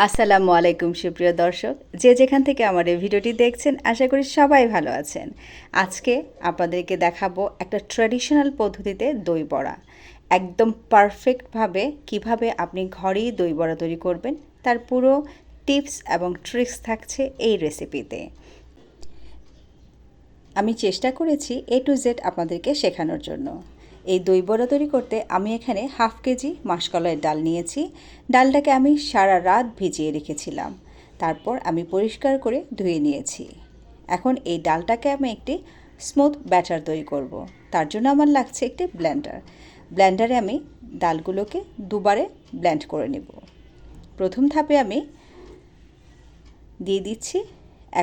আসসালামু আলাইকুম, সুপ্রিয় দর্শক। যে যেখান থেকে আমার এই ভিডিওটি দেখছেন, আশা করি সবাই ভালো আছেন। আজকে আপনাদেরকে দেখাবো একটা ট্র্যাডিশনাল পদ্ধতিতে দই বড়া। একদম পারফেক্টভাবে কীভাবে আপনি ঘরেই দই বড়া তৈরি করবেন, তার পুরো টিপস এবং ট্রিক্স থাকছে এই রেসিপিতে আমি চেষ্টা করেছি এ টু জেড আপনাদেরকে শেখানোর জন্য। এই দই বড়া তৈরি করতে আমি এখানে হাফ কেজি মাসকলাইয়ের ডাল নিয়েছি। ডালটাকে আমি সারা রাত ভিজিয়ে রেখেছিলাম। তারপর আমি পরিষ্কার করে ধুয়ে নিয়েছি। এখন এই ডালটাকে আমি একটি স্মুথ ব্যাটার তৈরি করব। তার জন্য আমার লাগছে একটি ব্ল্যান্ডার ব্ল্যান্ডারে আমি ডালগুলোকে দুবারে ব্ল্যান্ড করে নেব। প্রথম ধাপে আমি দিয়ে দিচ্ছি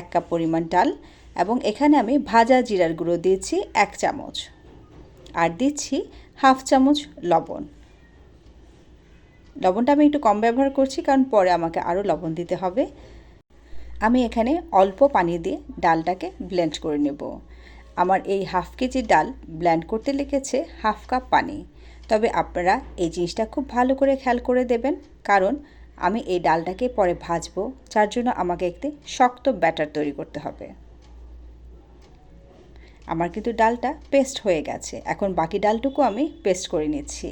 এক কাপ পরিমাণ ডাল এবং এখানে আমি ভাজা জিরার গুঁড়ো দিয়েছি এক চামচ। আর দিচ্ছি হাফ চামচ লবণ। লবণটা আমি একটু কম ব্যবহার করছি কারণ পরে আমাকে আরও লবণ দিতে হবে। আমি এখানে অল্প পানি দিয়ে ডালটাকে ব্লেন্ড করে নেব। আমার এই হাফ কেজি ডাল ব্লেন্ড করতে লেগেছে হাফ কাপ পানি। তবে আপনারা এই জিনিসটা খুব ভালো করে খেয়াল করে দেবেন, কারণ আমি এই ডালটাকে পরে ভাজবো, যার জন্য আমাকে একটি শক্ত ব্যাটার তৈরি করতে হবে। আমার কিন্তু ডালটা পেস্ট হয়ে গেছে। এখন বাকি ডালটুকু আমি পেস্ট করে নিচ্ছি।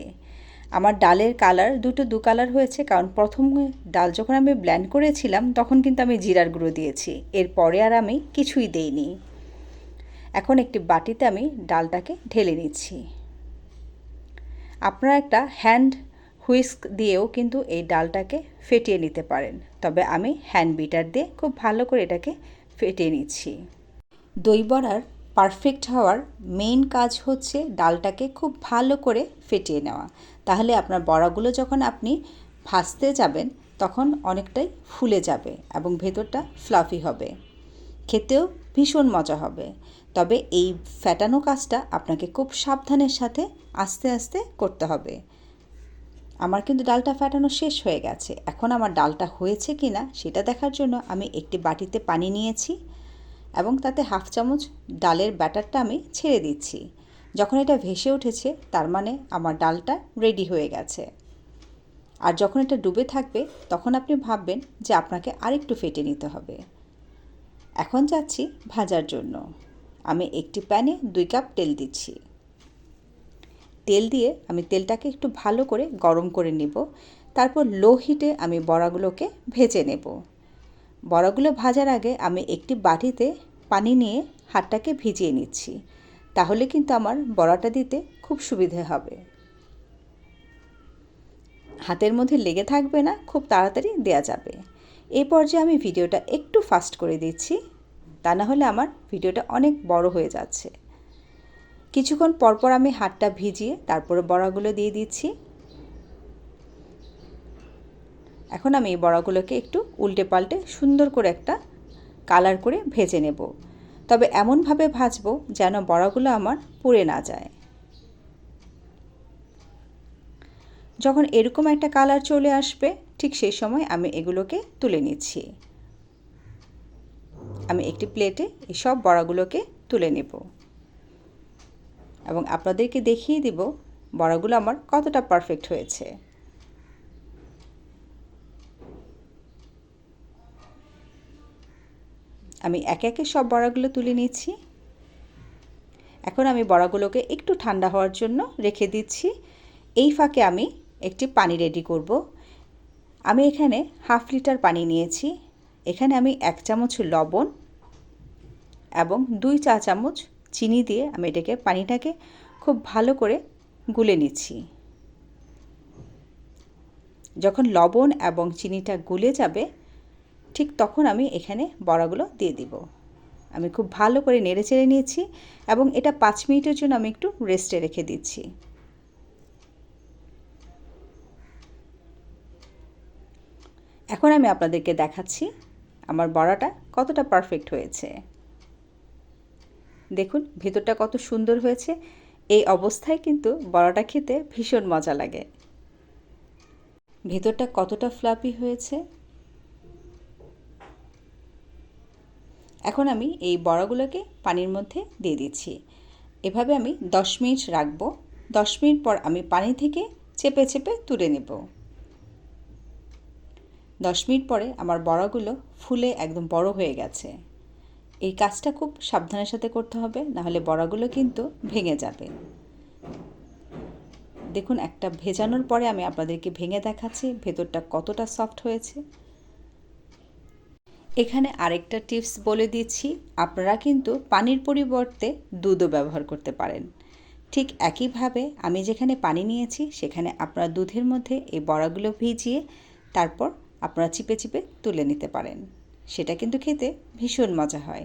আমার ডালের কালার দুটো দু কালার হয়েছে, কারণ প্রথম ডাল যখন আমি ব্ল্যান্ড করেছিলাম, তখন কিন্তু আমি জিরার গুঁড়ো দিয়েছি। এরপরে আর আমি কিছুই দেইনি। এখন একটি বাটিতে আমি ডালটাকে ঢেলে নিচ্ছি। আপনারা একটা হ্যান্ড হুইস্ক দিয়েও কিন্তু এই ডালটাকে ফেটিয়ে নিতে পারেন। তবে আমি হ্যান্ড বিটার দিয়ে খুব ভালো করে এটাকে ফেটিয়ে নিচ্ছি। দই বড়ার পারফেক্ট হওয়ার মেইন কাজ হচ্ছে ডালটাকে খুব ভালো করে ফেটিয়ে নেওয়া। তাহলে আপনার বড়াগুলো যখন আপনি ভাজতে যাবেন, তখন অনেকটাই ফুলে যাবে এবং ভেতরটা ফ্লাফি হবে। খেতেও ভীষণ মজা হবে। তবে এই ফ্যাটানো কাজটা আপনাকে খুব সাবধানের সাথে আস্তে আস্তে করতে হবে। আমার কিন্তু ডালটা ফ্যাটানো শেষ হয়ে গেছে। এখন আমার ডালটা হয়েছে কি না সেটা দেখার জন্য আমি একটি বাটিতে পানি নিয়েছি। এবং তাতে হাফ চামচ ডালের ব্যাটারটা আমি ছেড়ে দিচ্ছি। যখন এটা ভেসে উঠেছে, তার মানে আমার ডালটা রেডি হয়ে গেছে। আর যখন এটা ডুবে থাকবে, তখন আপনি ভাববেন যে আপনাকে আরেকটু ফেটে নিতে হবে। এখন যাচ্ছি ভাজার জন্য। আমি একটি প্যানে দুই কাপ তেল দিচ্ছি। তেল দিয়ে আমি তেলটাকে একটু ভালো করে গরম করে নেব। তারপর লো হিটে আমি বড়াগুলোকে ভেজে নেব। বড়াগুলো ভাজার আগে আমি একটি বাটিতে পানি নিয়ে হাতটাকে ভিজিয়ে নিচ্ছি। তাহলে কিন্তু আমার বড়াটা দিতে খুব সুবিধে হবে। হাতের মধ্যে লেগে থাকবে না, খুব তাড়াতাড়ি দেয়া যাবে। এই পর্যায়ে আমি ভিডিওটা একটু ফাস্ট করে দিচ্ছি, তা না হলে আমার ভিডিওটা অনেক বড় হয়ে যাচ্ছে। কিছুক্ষণ পরপর আমি হাতটা ভিজিয়ে তারপরে বড়াগুলো দিয়ে দিচ্ছি। এখন আমি এই বড়াগুলোকে একটু উল্টে পাল্টে সুন্দর করে একটা কালার করে ভেজে নেব। তবে এমনভাবে ভাজবো যেন বড়াগুলো আমার পুড়ে না যায়। যখন এরকম একটা কালার চলে আসবে, ঠিক সেই সময় আমি এগুলোকে তুলে নিচ্ছি। আমি একটি প্লেটে এই সব বড়াগুলোকে তুলে নেব। এবং আপনাদেরকে দেখিয়ে দিব বড়াগুলো আমার কতটা পারফেক্ট হয়েছে। আমি একে একে সব বড়াগুলো তুলে নিচ্ছি এখন আমি বড়াগুলোকে একটু ঠান্ডা হওয়ার জন্য রেখে দিচ্ছি। এই ফাঁকে আমি একটি পানি রেডি করব। আমি এখানে হাফ লিটার পানি নিয়েছি। এখানে আমি এক চামচ লবণ এবং দুই চা চামচ চিনি দিয়ে আমি এটাকে পানিটাকে খুব ভালো করে গুলে নিচ্ছি। যখন লবণ এবং চিনিটা গুলে যাবে ঠিক তখন আমি এখানে বড়াগুলো দিয়ে দিব। আমি খুব ভালো করে নেড়ে চেড়ে নিয়েছি এবং এটা পাঁচ মিনিটের জন্য আমি একটু রেস্টে রেখে দিচ্ছি। এখন আমি আপনাদেরকে দেখাচ্ছি আমার বড়াটা কতটা পারফেক্ট হয়েছে। দেখুন, ভেতরটা কত সুন্দর হয়েছে। এই অবস্থায় কিন্তু বড়াটা খেতে ভীষণ মজা লাগে। ভেতরটা কতটা ফ্লাপি হয়েছে। এখন আমি এই বড়াগুলোকে পানির মধ্যে দিয়ে দিচ্ছি। এভাবে আমি দশ মিনিট রাখব। দশ মিনিট পর আমি পানি থেকে চেপে চেপে তুলে নেব। দশ মিনিট পরে আমার বড়াগুলো ফুলে একদম বড় হয়ে গেছে। এই কাজটা খুব সাবধানের সাথে করতে হবে নাহলে বড়াগুলো কিন্তু ভেঙে যাবে। দেখুন, একটা ভেজানোর পরে আমি আপনাদেরকে ভেঙে দেখাচ্ছি। ভেতরটা কতটা সফট হয়েছে। এখানে আরেকটা টিপস বলে দিচ্ছি, আপনারা কিন্তু পানির পরিবর্তে দুধও ব্যবহার করতে পারেন। ঠিক একইভাবে আমি যেখানে পানি নিয়েছি, সেখানে আপনারা দুধের মধ্যে এই বড়াগুলো ভিজিয়ে তারপর আপনারা চিপে চিপে তুলে নিতে পারেন। সেটা কিন্তু খেতে ভীষণ মজা হয়।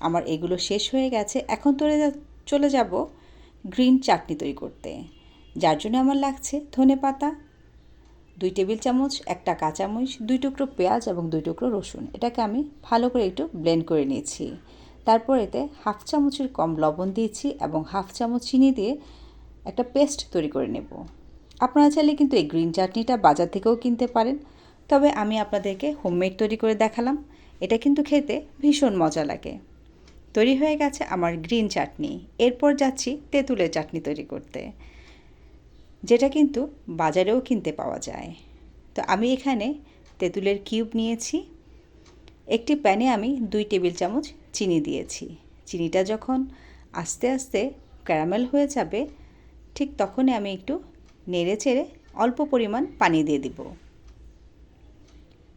আমার এগুলো শেষ হয়ে গেছে, এখন তোরে চলে যাব গ্রিন চাটনি তৈরি করতে। যার জন্য আমার লাগছে ধনে পাতা দুই টেবিল চামচ, একটা কাঁচামরিচ, দুই টুকরো পেঁয়াজ এবং দুই টুকরো রসুন। এটাকে আমি ভালো করে একটু ব্লেন্ড করে নিয়েছি। তারপর এতে হাফ চামচের কম লবণ দিয়েছি এবং হাফ চামচ চিনি দিয়ে একটা পেস্ট তৈরি করে নেব। আপনারা চাইলে কিন্তু এই গ্রিন চাটনিটা বাজার থেকেও কিনতে পারেন। তবে আমি আপনাদেরকে হোমমেড তৈরি করে দেখালাম। এটা কিন্তু খেতে ভীষণ মজা লাগে। তৈরি হয়ে গেছে আমার গ্রিন চাটনি। এরপর যাচ্ছি তেঁতুলের চাটনি তৈরি করতে। যেটা কিন্তু বাজারেও কিনতে পাওয়া যায়। তো আমি এখানে তেঁতুলের কিউব নিয়েছি। একটি প্যানে আমি দুই টেবিল চামচ চিনি দিয়েছি। চিনিটা যখন আস্তে আস্তে ক্যারামেল হয়ে যাবে, ঠিক তখনই আমি একটু নেড়ে চেড়ে অল্প পরিমাণ পানি দিয়ে দিব।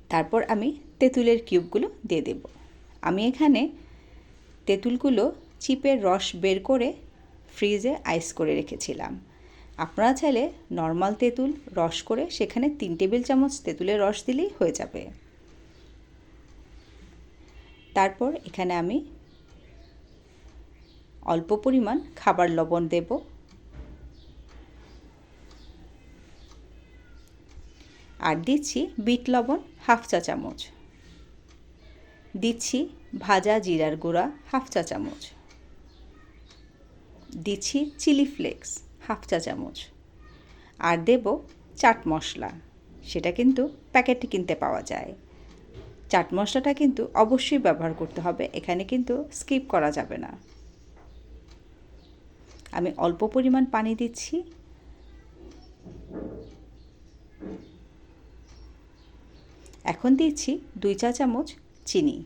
তারপর আমি তেঁতুলের কিউবগুলো দিয়ে দেব। আমি এখানে তেঁতুলগুলো চিপের রস বের করে ফ্রিজে আইস করে রেখেছিলাম। আপনারা চাইলে নর্মাল তেঁতুল রস করে সেখানে তিন টেবিল চামচ তেঁতুলের রস দিলেই হয়ে যাবে। তারপর এখানে আমি অল্প পরিমাণ খাবার লবণ দেব। আর দিচ্ছি বিট লবণ হাফ চা চামচ। দিচ্ছি ভাজা জিরার গুঁড়া হাফ চা চামচ। দিচ্ছি চিলি ফ্লেক্স। হাফ চা চামচ। আর দেব চাট মশলা। সেটা কিন্তু প্যাকেটে কিনতে পাওয়া যায়। চাট মশলাটা কিন্তু অবশ্যই ব্যবহার করতে হবে। এখানে কিন্তু স্কিপ করা যাবে না। আমি অল্প পরিমাণ পানি দিচ্ছি। এখন দিচ্ছি দুই চা চামচ চিনি।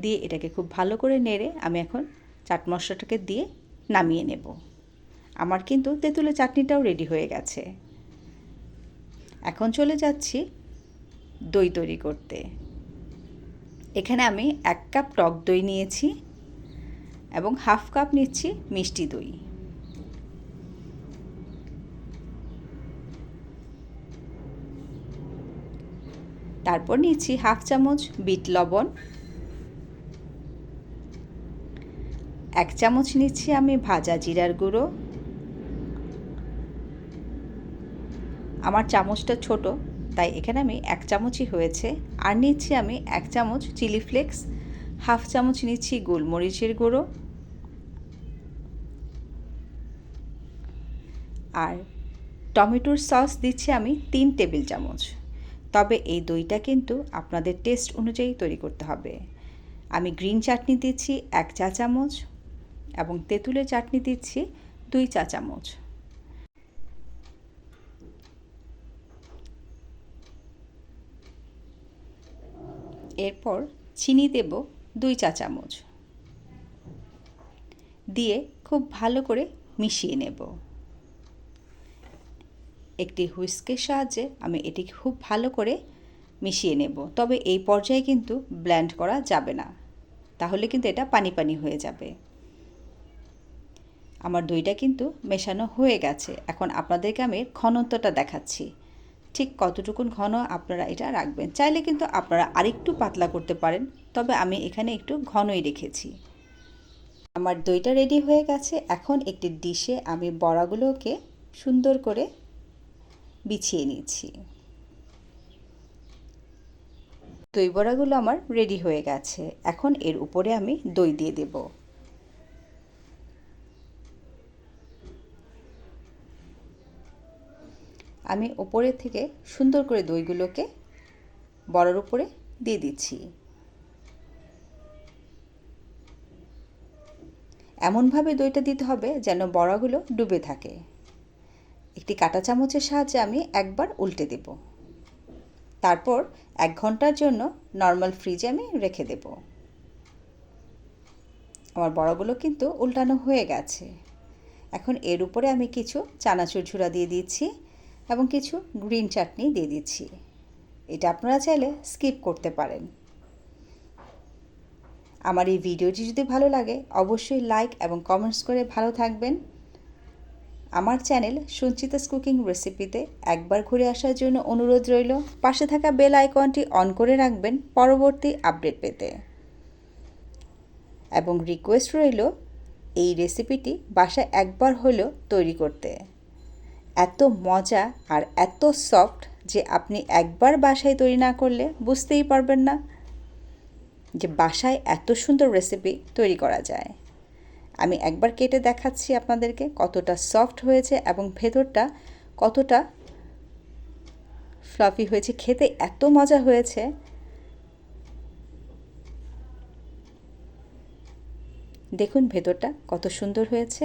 দিয়ে এটাকে খুব ভালো করে নেড়ে আমি এখন চাট মশলাটাকে দিয়ে নামিয়ে নেব। আমার কিন্তু তেঁতুলের চাটনিটাও রেডি হয়ে গেছে। এখন চলে যাচ্ছি দই তৈরি করতে। এখানে আমি এক কাপ টক দই নিয়েছি এবং হাফ কাপ নিচ্ছি মিষ্টি দই। তারপর নিচ্ছি হাফ চামচ বিট লবণ এক চামচ নিচ্ছি আমি ভাজা জিরার গুঁড়ো। আমার চামচটা ছোট, তাই এখানে আমি এক চামচই হয়েছে। আর নিচ্ছি আমি এক চামচ চিলি ফ্লেক্স, হাফ চামচ নিচ্ছি গোলমরিচের গুঁড়ো। আর টমেটোর সস দিচ্ছি আমি তিন টেবিল চামচ। তবে এই দইটা কিন্তু আপনাদের টেস্ট অনুযায়ী তৈরি করতে হবে। আমি গ্রিন চাটনি দিচ্ছি এক চা চামচ এবং তেঁতুলের চাটনি দিচ্ছি দুই চা চামচ। এরপর চিনি দেব দুই চা চামচ। দিয়ে খুব ভালো করে মিশিয়ে নেব। একটি হুইস্কের সাহায্যে আমি এটি খুব ভালো করে মিশিয়ে নেব। তবে এই পর্যায়ে কিন্তু ব্ল্যান্ড করা যাবে না। তাহলে কিন্তু এটা পানি পানি হয়ে যাবে। আমার দইটা কিন্তু মেশানো হয়ে গেছে। এখন আপনাদেরকে আমি ঘনত্বটা দেখাচ্ছি। ঠিক কতটুকুন ঘন আপনারা এটা রাখবেন। চাইলে কিন্তু আপনারা আরেকটু পাতলা করতে পারেন, তবে আমি এখানে একটু ঘনই রেখেছি। আমার দইটা রেডি হয়ে গেছে। এখন একটি ডিশে আমি বড়াগুলোকে সুন্দর করে বিছিয়ে নিচ্ছি। দই বড়াগুলো আমার রেডি হয়ে গেছে। এখন এর উপরে আমি দই দিয়ে দেবো। আমি ওপরের থেকে সুন্দর করে দইগুলোকে বড়ার উপরে দিয়ে দিচ্ছি। এমনভাবে দইটা দিতে হবে যেন বড়াগুলো ডুবে থাকে। একটি কাঁটা চামচের সাহায্যে আমি একবার উল্টে দেব। তারপর এক ঘণ্টার জন্য নর্মাল ফ্রিজে আমি রেখে দেব। আমার বড়াগুলো কিন্তু উল্টানো হয়ে গেছে। এখন এর উপরে আমি কিছু চানাচুর ঝুরা দিয়ে দিচ্ছি। এবং কিছু গ্রিন চাটনি দিয়ে দিচ্ছি। এটা আপনারা চাইলে স্কিপ করতে পারেন। আমার এই ভিডিওটি যদি ভালো লাগে, অবশ্যই লাইক এবং কমেন্টস করে ভালো থাকবেন। আমার চ্যানেল সঞ্চিতাস কুকিং রেসিপিতে একবার ঘুরে আসার জন্য অনুরোধ রইল। পাশে থাকা বেল আইকনটি অন করে রাখবেন পরবর্তী আপডেট পেতে। এবং রিকোয়েস্ট রইল, এই রেসিপিটি বাসায় একবার হলেও তৈরি করতে। এত মজা আর এত সফট যে আপনি একবার বাসায় তৈরি না করলে বুঝতেই পারবেন না যে বাসায় এত সুন্দর রেসিপি তৈরি করা যায়। আমি একবার কেটে দেখাচ্ছি আপনাদেরকে কতটা সফট হয়েছে এবং ভেতরটা কতটা ফ্লাফি হয়েছে, খেতে এত মজা হয়েছে। দেখুন ভেতরটা কত সুন্দর হয়েছে।